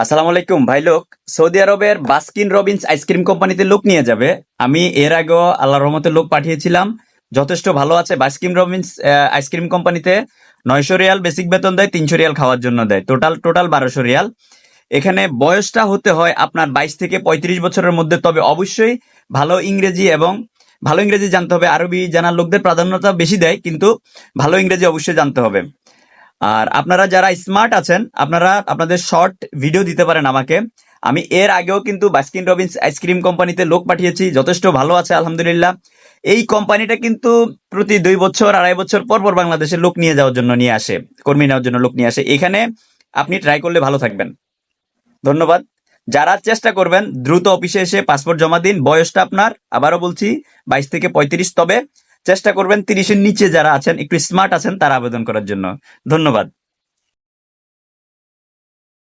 আসসালামু আলাইকুম, ভাই লোক। সৌদি আরবের বাস্কিন রবিন্স আইসক্রিম কোম্পানিতে লোক নিয়ে যাবে। আমি এর আগেও আল্লাহ রহমতে লোক পাঠিয়েছিলাম। যথেষ্ট ভালো আছে বাস্কিন রবিন্স আইসক্রিম কোম্পানিতে। নয়শো রিয়াল বেসিক বেতন দেয়, তিনশো রিয়াল খাওয়ার জন্য দেয়। টোটাল টোটাল বারোশো রিয়াল। এখানে বয়সটা হতে হয় আপনার বাইশ থেকে পঁয়ত্রিশ বছরের মধ্যে, তবে অবশ্যই ভালো ইংরেজি এবং ভালো ইংরেজি জানতে হবে। আরবি জানার লোকদের প্রাধান্যতা বেশি দেয়, কিন্তু ভালো ইংরেজি অবশ্যই জানতে হবে। আর আপনারা যারা স্মার্ট আছেন, আপনারা আপনাদের শর্ট ভিডিও দিতে পারেন আমাকে। আমি এর আগেও কিন্তু বাস্কিন রবিন্স আইসক্রিম কোম্পানিতে লোক পাঠিয়েছি, যথেষ্ট ভালো আছে, আলহামদুলিল্লাহ। এই কোম্পানিটা কিন্তু প্রতি দুই বছর, আড়াই বছর পর পর বাংলাদেশে লোক নিয়ে যাওয়ার জন্য নিয়ে আসে, কর্মী নেওয়ার জন্য লোক নিয়ে আসে। এখানে আপনি ট্রাই করলে ভালো থাকবেন। ধন্যবাদ। যারা চেষ্টা করবেন, দ্রুত অফিসে এসে পাসপোর্ট জমা দিন, বয়সটা আপনার, আবারও বলছি, বাইশ থেকে পঁয়ত্রিশ, তবে চেষ্টা করবেন তিরিশের নিচে যারা আছেন একটু স্মার্ট আছেন তারা আবেদন করার জন্য। ধন্যবাদ।